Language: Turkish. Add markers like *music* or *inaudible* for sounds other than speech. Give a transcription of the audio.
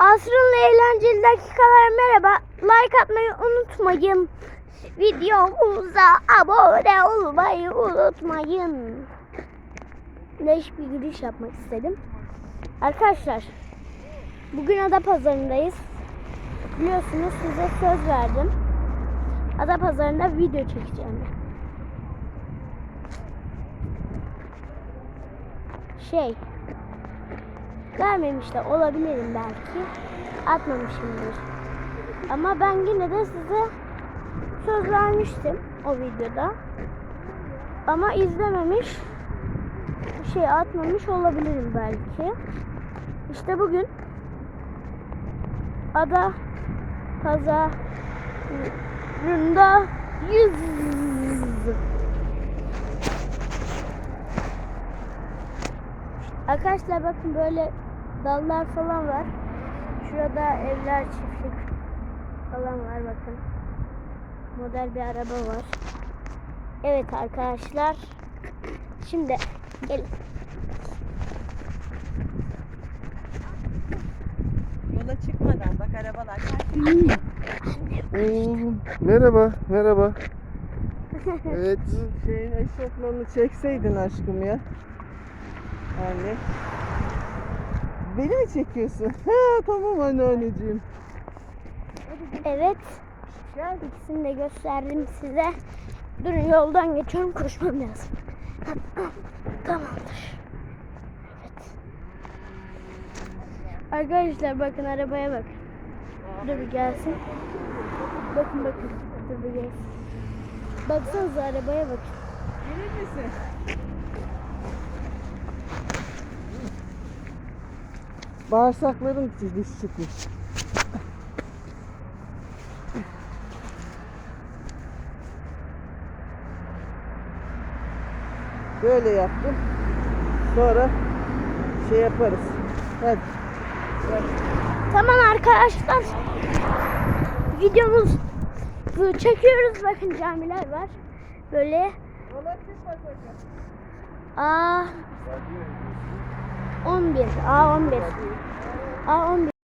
Asrın eğlenceli dakikalar merhaba. Like atmayı unutmayın. Videomuza abone olmayı unutmayın. Değişik bir giriş yapmak istedim. Arkadaşlar bugün Adapazarı'ndayız. Biliyorsunuz size söz verdim. Adapazarı'nda video çekeceğim. Şey vermemiş de olabilirim belki. Atmamışımdır. Ama ben yine de size söz vermiştim o videoda. Ama izlememiş, şey atmamış olabilirim belki. İşte bugün ada pazarında yüz Arkadaşlar bakın böyle dallar falan var. Şurada evler, çiftlik falan var bakın. Model bir araba var. Evet arkadaşlar. Şimdi gelin. Yola çıkmadan bak arabalar. Merhaba, merhaba. *laughs* Evet, Şeyin eşofmanını çekseydin aşkım ya. Anne. Beni mi çekiyorsun? *laughs* Ha, tamam anneanneciğim. Evet. İkisini de gösterdim size. Durun yoldan geçiyorum koşmam lazım. Tamamdır. Evet. Arkadaşlar bakın arabaya bak. Dur bir gelsin. Bakın bakın. Dur bir gelsin. Baksanıza arabaya bakın. Gelir misin? Bağırsakların diş çıkmış. Böyle yaptım. Sonra şey yaparız. Hadi. Tamam arkadaşlar. Videomuzu çekiyoruz. Bakın camiler var. Böyle A 11 A 11 A 11